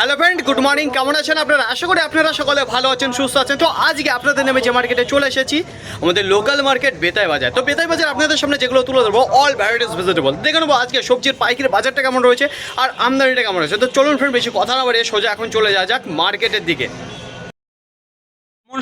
Hello friend, good morning. কেমন আছেন আপনারা? আশা করি আপনারা সকলে ভালো আছেন, সুস্থ আছেন। তো আজকে আপনাদের নামে যে মার্কেটে চলে এসেছি, আমাদের লোকাল মার্কেট বেতাই বাজার। তো বেতাই বাজার আপনাদের সামনে যেগুলো তুলে ধরবো অল ভ্যারাইটিস ভেজিটেবল দেখে নেব আজকে সবজির পাইকারি বাজারটা কেমন রয়েছে আর আমদানিটা কেমন রয়েছে। তো চলুন ফ্রেন্ড, বেশি কথা না বাড়িয়ে সোজা এখন চলে যাওয়া যাক মার্কেটের দিকে।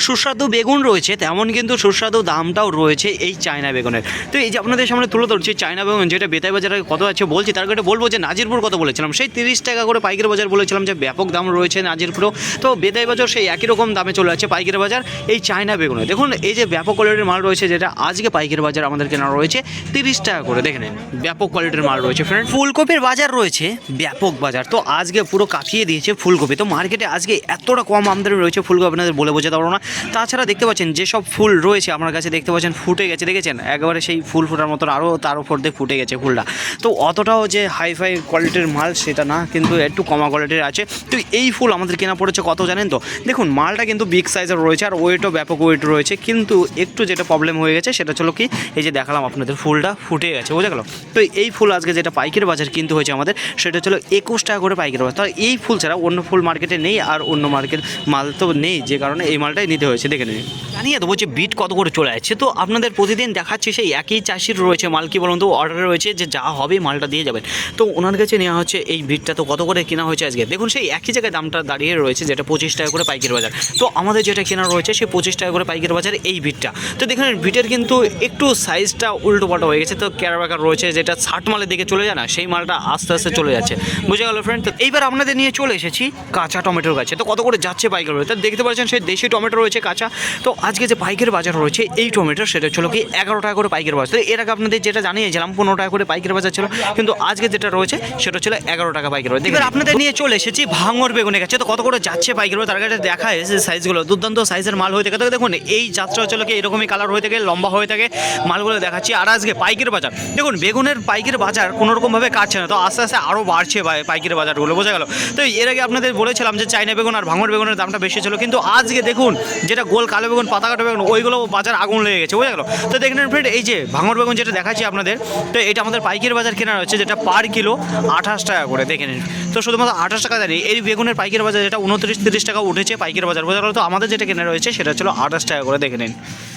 সুস্বাদু বেগুন রয়েছে, তেমন কিন্তু সুস্বাদু দামটাও রয়েছে এই চায়না বেগুনের। তো এই যে আপনাদের সামনে তুলে ধরছি, চায়না বেগুন যেটা বেতাই বাজারে কত আছে বলছি, তার কাছে বলব যে নাজিরপুর কত বলেছিলাম, সেই তিরিশ টাকা করে পাইকারি বাজার বলেছিলাম যে ব্যাপক দাম রয়েছে নাজিরপুরেও। তো বেতাই বাজার সেই একই রকম দামে চলে যাচ্ছে পাইকারি বাজার এই চায়না বেগুনে। দেখুন, এই যে ব্যাপক কোয়ালিটির মাল রয়েছে যেটা আজকে পাইকারি বাজার আমাদের কেনা রয়েছে তিরিশ টাকা করে, দেখে নিন, ব্যাপক কোয়ালিটির মাল রয়েছে ফ্রেন্ড ফুলকপির বাজার রয়েছে ব্যাপক বাজার, তো আজকে পুরো কাঁপিয়ে দিয়েছে ফুলকপি। তো মার্কেটে আজকে এতটা কম আমদানি রয়েছে ফুলকপি, আপনাদের বলে বোঝাতে পারব না। তাছাড়া দেখতে পাচ্ছেন, যেসব ফুল রয়েছে আমার কাছে দেখতে পাচ্ছেন, ফুটে গেছে, দেখেছেন? একবারে সেই ফুল ফোটার মতন আরও তার উপর দিয়ে ফুটে গেছে ফুলটা। তো অতটাও যে হাই ফাই কোয়ালিটির মাল সেটা না, কিন্তু একটু কমা কোয়ালিটির আছে। তো এই ফুল আমাদের কেনা পড়েছে কত জানেন তো? দেখুন, মালটা কিন্তু বিগ সাইজের রয়েছে, আর ওয়েটও ব্যাপক ওয়েট রয়েছে, কিন্তু একটু যেটা প্রবলেম হয়ে গেছে, সেটা হলো কি, এই যে দেখালাম আপনাদের ফুলটা ফুটে গেছে, বোঝা গেল? তো এই ফুল আজকে যেটা পাইকারি বাজার কিনতে হয়েছে আমাদের, সেটা ছিল একুশ টাকা করে পাইকারি বাজার। তো এই ফুল ছাড়া অন্য ফুল মার্কেটে নেই, আর অন্য মার্কেট মাল তো নেই, যে কারণে এই মালটাই নিতে হয়েছে, দেখে নিন জানিয়ে দেবো যে বিট কত করে চলে যাচ্ছে তো আপনাদের প্রতিদিন দেখাচ্ছে সেই একই চাষির রয়েছে মাল কি বলুন তো অর্ডার রয়েছে যে যা হবে মালটা দিয়ে যাবেন। তো ওনার কাছে নেওয়া হচ্ছে এই বিটটা তো কত করে কেনা হয়েছে আজকে? দেখুন, সেই একই জায়গায় দামটা দাঁড়িয়ে রয়েছে, যেটা পঁচিশ টাকা করে পাইকারি বাজার। তো আমাদের যেটা কেনা রয়েছে, সেই পঁচিশ টাকা করে পাইকারি বাজার এই বিটটা তো দেখুন বিটের কিন্তু একটু সাইজটা উল্টো পাল্টা হয়ে গেছে, তো ক্যারাবাকার রয়েছে, যেটা ষাট মালের দিকে চলে যায় না, সেই মালটা আস্তে আস্তে চলে যাচ্ছে। বুঝে গেল ফ্রেন্ড তো এইবার আপনাদের নিয়ে চলে এসেছি কাঁচা টমেটোর কাছে তো কত করে যাচ্ছে পাইকারি বাজার? দেখতে পাচ্ছেন, সেই দেশি টমেটো রয়েছে কাঁচা। তো আজকে যে পাইকারি বাজার রয়েছে, এই টমেটো সেটা ছিল কি এগারো টাকা করে পাইকারি বাজার। এর আগে আপনাদের যেটা জানিয়েছিলাম, পনেরো টাকা করে পাইকারি বাজার ছিল, কিন্তু আজকে যেটা রয়েছে, সেটা ছিল এগারো টাকা পাইকারি বাজার। এবার আপনাদের নিয়ে চলে এসেছি ভাঙর বেগুনের কাছে। তো কত করে যাচ্ছে পাইকারি বাজার? তার কাছে দেখা এসে সাইজগুলো দুর্দান্ত সাইজের মাল হয়ে থাকে। তো দেখুন, এই যাত্রা হচ্ছিল কি এরকমই কালার হয়ে থাকে, লম্বা হয়ে থাকে। মালগুলো দেখাচ্ছি। আর আজকে পাইকারি বাজার। দেখুন, বেগুনের পাইকারি বাজার কোনো রকমভাবে কাটছে না। তো আস্তে আস্তে আরও বাড়ছে পাইকারি বাজারগুলো, বোঝা গেল। তো এর আগে আপনাদের বলেছিলাম যে চাইনা বেগুন আর ভাঙর বেগুনের দামটা বেশি ছিল, কিন্তু আজকে দেখুন যেটা গোল কালো বেগুন, পাতা কাটা বেগুন, ওইগুলো বাজার আগুন লেগে গেছে বোঝা গেল? তো দেখে দেখলেন ফ্রেন্ড এই যে ভাঙর বেগুন যেটা দেখাচ্ছি আপনাদের, তো এটা আমাদের পাইকারি বাজার কেনা হচ্ছে, যেটা পার কিলো আঠাশ টাকা করে, দেখে নিন। তো শুধুমাত্র আঠাশ টাকা দেয়নি। এই বেগুনের পাইকারি বাজার যেটা উনত্রিশ, তিরিশ টাকা উঠেছে পাইকারি বাজার। গেল তো আমাদের যেটা কেনা রয়েছে সেটা ছিল আঠাশ টাকা করে দেখে নিন।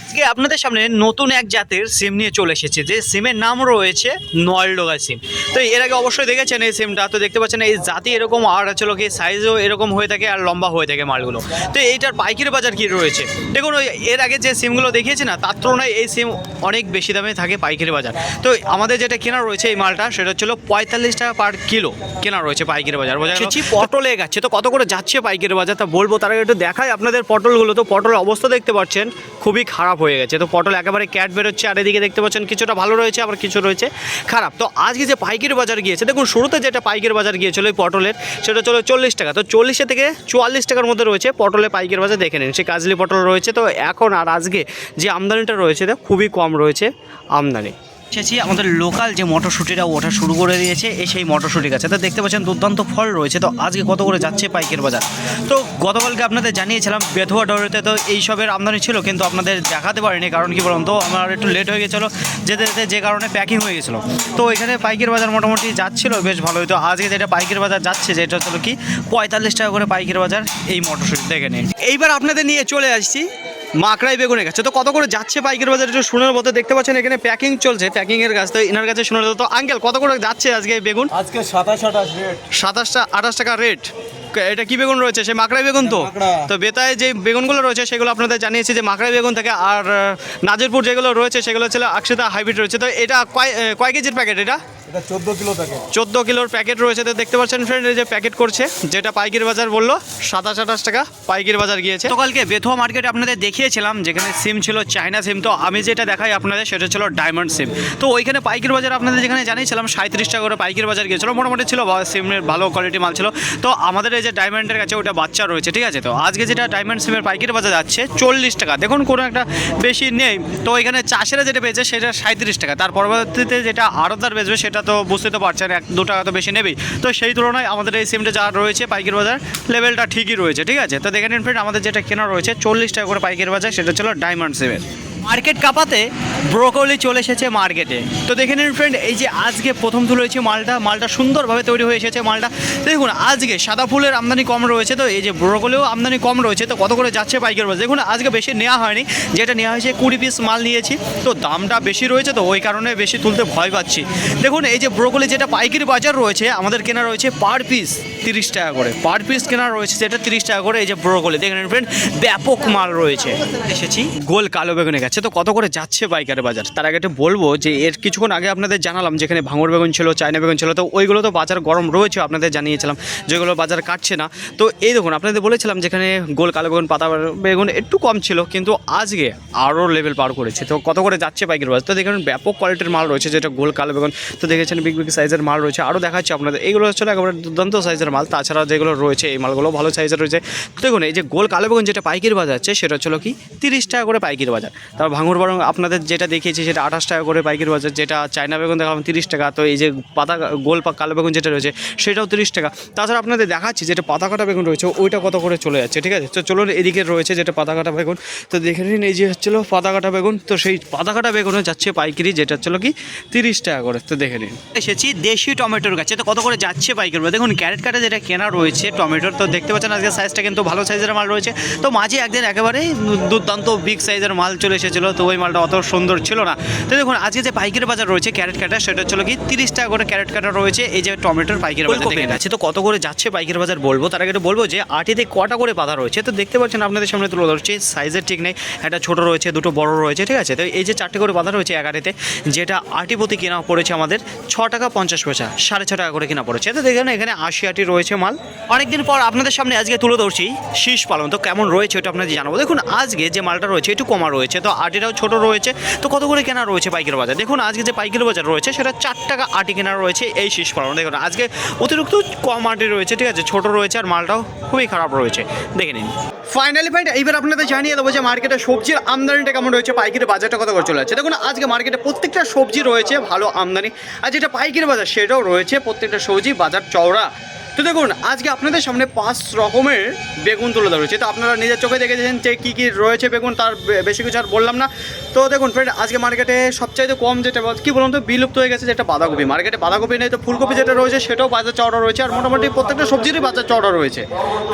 আজকে আপনাদের সামনে নতুন এক জাতের সিম নিয়ে চলে এসেছে। যে সিমের নাম রয়েছে নয়ডোগা সিম। তো এর আগে অবশ্যই দেখেছেন এই সিমটা। তো দেখতে পাচ্ছেন এই জাতি এরকম আর হচ্ছে কি সাইজও এরকম হয়ে থাকে আর লম্বা হয়ে থাকে মালগুলো। তো এইটার পাইকারি বাজার কি রয়েছে? দেখুন এর আগে যে সিমগুলো দেখিয়েছি না, তার তুলনায় এই সিম অনেক বেশি দামে থাকে পাইকারি বাজার। তো আমাদের যেটা কেনা রয়েছে এই মালটা, সেটা হচ্ছিল পঁয়তাল্লিশ টাকা পার কিলো কেনা রয়েছে পাইকারি বাজার। বোঝা গেল? পটলে যাচ্ছে তো কত করে যাচ্ছে পাইকারি বাজার? তা বলব তার আগে একটু দেখাই আপনাদের পটলগুলো। তো পটলের অবস্থা দেখতে পাচ্ছেন খুবই খারাপ হয়ে গেছে। তো পটল একেবারে ক্যাট বেরোচ্ছে আর এদিকে দেখতে পাচ্ছেন কিছুটা ভালো রয়েছে আবার কিছু রয়েছে খারাপ। তো আজকে যে পাইকারি বাজার গিয়েছে দেখুন শুরুতে যেটা পাইকারি বাজার গিয়েছিল ওই পটলের সেটা চলো চল্লিশ টাকা। তো চল্লিশে থেকে চুয়াল্লিশ টাকার মধ্যে রয়েছে পটলে পাইকারি বাজার দেখে নিন। সে কাজলি পটল রয়েছে। তো এখন আর আজকে যে আমদানিটা রয়েছে তা খুবই কম রয়েছে আমদানি। এসেছি আমাদের লোকাল যে মটরশুঁটিটা ওঠা শুরু করে দিয়েছে এই সেই মটরশুঁটি গাছে। তো দেখতে পাচ্ছেন দুর্দান্ত ফল রয়েছে। তো আজকে কত করে যাচ্ছে পাইকের বাজার? তো গতকালকে আপনাদের জানিয়েছিলাম, বেথুয়া ডরেতে তো এইসবের আমদানি ছিল, কিন্তু আপনাদের দেখাতে পারিনি, কারণ কি বলুন তো, আমার একটু লেট হয়ে গেছিল, যেতে যেতে যে কারণে প্যাকিং হয়ে গেছিল। তো এখানে পাইকের বাজার মোটামুটি যাচ্ছিল বেশ ভালোই। তো আজকে যেটা পাইকের বাজার যাচ্ছে যেটা হলো কি, পঁয়তাল্লিশ টাকা করে পাইকের বাজার এই মটরশুঁটি, দেখে নিন। এইবার আপনাদের নিয়ে চলে আসছি। মাকড়াই বেগুনের কাছে তো কত করে যাচ্ছে পাইকের বাজারে? একটু শুনের মতো দেখতে পাচ্ছেন এখানে প্যাকিং চলছে। প্যাকিং এর কাছে তো এনার কাছে শুনে তো আঙ্কেল কত করে যাচ্ছে আজকে বেগুন? আজকে সাতাশ আঠাশ রেট সাতাশটা আঠাশ টাকা রেট এটা কি বেগুন রয়েছে? সেই মাকড়াই বেগুন তো? তো বেতায় যে বেগুনগুলো রয়েছে সেগুলো আপনাদের জানিয়েছি যে মাকড়াই বেগুন থাকে আর নাজিরপুর যেগুলো রয়েছে সেগুলো ছিল আকশিতা হাইব্রিড রয়েছে। তো এটা কয় কয় কেজির প্যাকেট এটা? চোদ্দ কিলোর প্যাকেট রয়েছে। তো দেখতে পাচ্ছেন ফ্রেন্ড এই যে প্যাকেট করছে যেটা পাইকির বাজার বলল সাতাশ আঠাশ টাকা পাইকির বাজার গিয়েছে। তো কালকে বেথুয়া মার্কেটে আপনাদের দেখিয়েছিলাম যেখানে সিম ছিল চায়না সিম। তো আমি যেটা দেখাই আপনাদের সেটা ছিল ডায়মন্ড সিম। তো ওইখানে পাইকির বাজার আপনাদের যেখানে জানিয়েছিলাম সাঁত্রিশ টাকা করে পাইকির বাজার গিয়েছিল। মোটামুটি ছিল সিমের ভালো কোয়ালিটি মাল ছিল। তো আমাদের যে ডায়মন্ডের কাছে ওটা বাচ্চা রয়েছে, ঠিক আছে? তো আজকে যেটা ডায়মন্ড সিমের পাইকির বাজার যাচ্ছে, চল্লিশ টাকা। দেখুন, কোনো একটা বেশি নেই। তো এখানে চাষিরা যেটা পেয়েছে, সেটা সাঁত্রিশ টাকা। তার পরবর্তীতে যেটা আড়তদার বেচবে, সেটা তো বুঝতে তো পারছেন, এক, দু টাকা তো বেশি নেবেই। তো সেই তুলনায় আমাদের এই সিমটা যা রয়েছে পাইকারি বাজার লেভেলটা ঠিকই রয়েছে, ঠিক আছে? তো দেখে নিন ফ্রেন্ড আমাদের যেটা কেনা রয়েছে, চল্লিশ টাকা করে পাইকারি বাজার, সেটা ছিল ডায়মন্ড সিমের মার্কেট কাপাতে ব্রোকলি চলে এসেছে মার্কেটে। তো দেখে নিন ফ্রেন্ড এই যে আজকে প্রথম তুলে হয়েছে মালটা মালটা সুন্দরভাবে তৈরি হয়ে এসেছে মালটা। দেখুন, আজকে সাদা ফুলের আমদানি কম রয়েছে, তো এই যে ব্রোকলিও আমদানি কম রয়েছে, তো কত করে যাচ্ছে পাইকারি বাজার? দেখুন, আজকে বেশি নেওয়া হয়নি, যেটা নেওয়া হয়েছে কুড়ি পিস মাল নিয়েছি, তো দামটা বেশি রয়েছে, তো ওই কারণে বেশি তুলতে ভয় পাচ্ছি। দেখুন, এই যে ব্রোকলি যেটা পাইকারি বাজার রয়েছে, আমাদের কেনা রয়েছে পার পিস তিরিশ টাকা করে। পার পিস কেনা রয়েছে সেটা তিরিশ টাকা করে, এই যে ব্রোকলি। দেখেন ফ্রেন্ড ব্যাপক মাল রয়েছে। এসেছি গোল কালো বেগুনে গেছে তো কত করে যাচ্ছে পাইকারি বাজার? তার আগে বলব যে এর কিছুক্ষণ আগে আপনাদের জানালাম যেখানে ভাঙর বেগুন ছিল, চায়না বেগুন ছিল, তো ওইগুলো তো বাজার গরম রয়েছে, আপনাদের জানিয়েছিলাম যেগুলো বাজার কাটছে না। তো এই দেখুন, আপনাদের বলেছিলাম যেখানে গোল কালো বেগুন, পাতা বেগুন একটু কম ছিল, কিন্তু আজকে আরও লেভেল পার করেছে। তো কত করে যাচ্ছে পাইকারি বাজার? তো দেখুন, ব্যাপক কোয়ালিটির মাল রয়েছে, যেটা গোল কালো বেগুন, তো দেখেছেন বিগ বিগ সাইজের মাল রয়েছে। আরও দেখাচ্ছে আপনাদের, এইগুলো হচ্ছে একেবারে দুর্দান্ত সাইজের মাল, তাছাড়া যেগুলো রয়েছে, এই মালগুলো ভালো সাইজের রয়েছে। দেখুন, এই যে গোল কালো বেগুন যেটা পাইকারি বাজার আছে, সেটা হচ্ছিল কি, তিরিশ টাকা করে পাইকারি বাজার। তারপর ভাঙুর বরং আপনাদের যেটা দেখিয়েছি সেটা আঠাশ টাকা করে পাইকারি বাজার, যেটা চায়না বেগুন দেখালাম তিরিশ টাকা, তো এই যে পাতা গোল পা- কালো বেগুন যেটা রয়েছে সেটাও তিরিশ টাকা। তাছাড়া আপনাদের দেখাচ্ছি যেটা পাতা কাটা বেগুন রয়েছে, ওইটা কত করে চলে যাচ্ছে, ঠিক আছে? তো চলুন এদিকে রয়েছে যেটা পাতা কাটা বেগুন। তো দেখে নিন, এই যে হচ্ছিল পাতা কাটা বেগুন, তো সেই পাতা কাটা বেগুনও যাচ্ছে পাইকারি, যেটা হচ্ছিল কি তিরিশ টাকা করে। তো দেখে নিন। এসেছি দেশি টমেটোর কাছে তো কত করে যাচ্ছে পাইকারি? দেখুন, ক্যারেট কাটা যেটা কেনা রয়েছে টমেটোর, তো দেখতে পাচ্ছেন আজকে সাইজটা কিন্তু ভালো সাইজের মাল রয়েছে। তো মাঝে একদিন একেবারেই দুর্দান্ত বিগ সাইজের মাল চলে এসেছিল তো ওই মালটা অত সুন্দর ছিল না। তো দেখুন আজকে যে পাইকারি বাজার রয়েছে ক্যারেট কাটা সেটা হচ্ছিল কি তিরিশ টাকা করে ক্যারেট কাটা রয়েছে এই যে টমেটোর পাইকারি বাজার দেখে আছে তো কত করে যাচ্ছে পাইকারি বাজার বলব? তার আগে বলব যে আটিতে কটা করে পাতা রয়েছে? তো দেখতে পাচ্ছেন আপনাদের সামনে তুলে ধরছে সাইজের ঠিক নেই একটা ছোট রয়েছে দুটো বড় রয়েছে ঠিক আছে? তো এই যে চারটে করে পাতা রয়েছে এগারোতে যেটা আটি প্রতি কেনা পড়েছে আমাদের ছ টাকা পঞ্চাশ পয়সা সাড়ে ছ টাকা করে কেনা পড়েছে। তো দেখেন এখানে আশি আটি রয়েছে মাল। অনেকদিন পর আপনাদের সামনে আজকে তুলে ধরছি শীষ পালন। তো কেমন রয়েছে ওটা আপনাদের জানাব। দেখুন আজকে যে মালটা রয়েছে একটু কমা রয়েছে। তো আটিটাও ছোট রয়েছে। তো কত করে কেনা রয়েছে পাইকারি বাজার? দেখুন, আজকে যে পাইকারি বাজার রয়েছে, সেটা চার টাকা আটি কেনা রয়েছে এই শীষ পালন দেখুন, আজকে অতিরিক্ত কম আটি রয়েছে, ঠিক আছে? ছোট রয়েছে আর মালটাও খুবই খারাপ রয়েছে। দেখে নিন। ফাইনালি ফাইন এইবার আপনাদের জানিয়ে দেবো যে মার্কেটে সবজির আমদানিটা কেমন রয়েছে, পাইকারি বাজারটা কত করে চলে যাচ্ছে দেখুন, আজকে মার্কেটে প্রত্যেকটা সবজি রয়েছে ভালো আমদানি, আর যেটা পাইকারি বাজার, সেটাও রয়েছে প্রত্যেকটা সবজি, বাজার চওড়া। তো দেখুন, আজকে আপনাদের সামনে পাঁচ রকমের বেগুন তুলে ধরা হয়েছে। তো আপনারা নিজের চোখে দেখেছেন যে কী কী রয়েছে বেগুন, তার বেশি কিছু আর বললাম না। তো দেখুন ফ্রেন্ড আজকে মার্কেটে সবচাইতে কম যেটা কী বলুন তো, বিলুপ্ত হয়ে গেছে যেটা বাঁধাকপি। মার্কেটে বাঁধাকপি নেই, তো ফুলকপি যেটা রয়েছে, সেটাও বাজার চওড়া রয়েছে আর মোটামুটি প্রত্যেকটা সবজিরই বাজার চওড়া রয়েছে।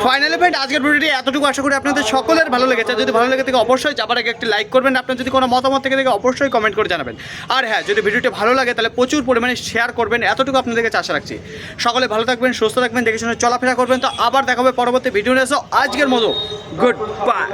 ফাইনালি ফ্রেন্ড আজকের ভিডিওটি এতটুকু আশা করি আপনাদের সকলের ভালো লেগেছে। যদি ভালো লেগে থাকে, অবশ্যই যাবার আগে একটি লাইক করবেন। আপনার যদি কোনো মতামত থেকে থেকে, অবশ্যই কমেন্ট করে জানাবেন। আর হ্যাঁ যদি ভিডিওটি ভালো লাগে, তাহলে প্রচুর পরিমাণে শেয়ার করবেন। এতটুকু আপনাদের কাছে আশা রাখছি। সকলে ভালো থাকবেন, সুস্থ দেখে শুনে চলাফেরা করবেন। তো আবার দেখাবে পরবর্তী ভিডিও নিয়ে। আজকের মতো গুড বাই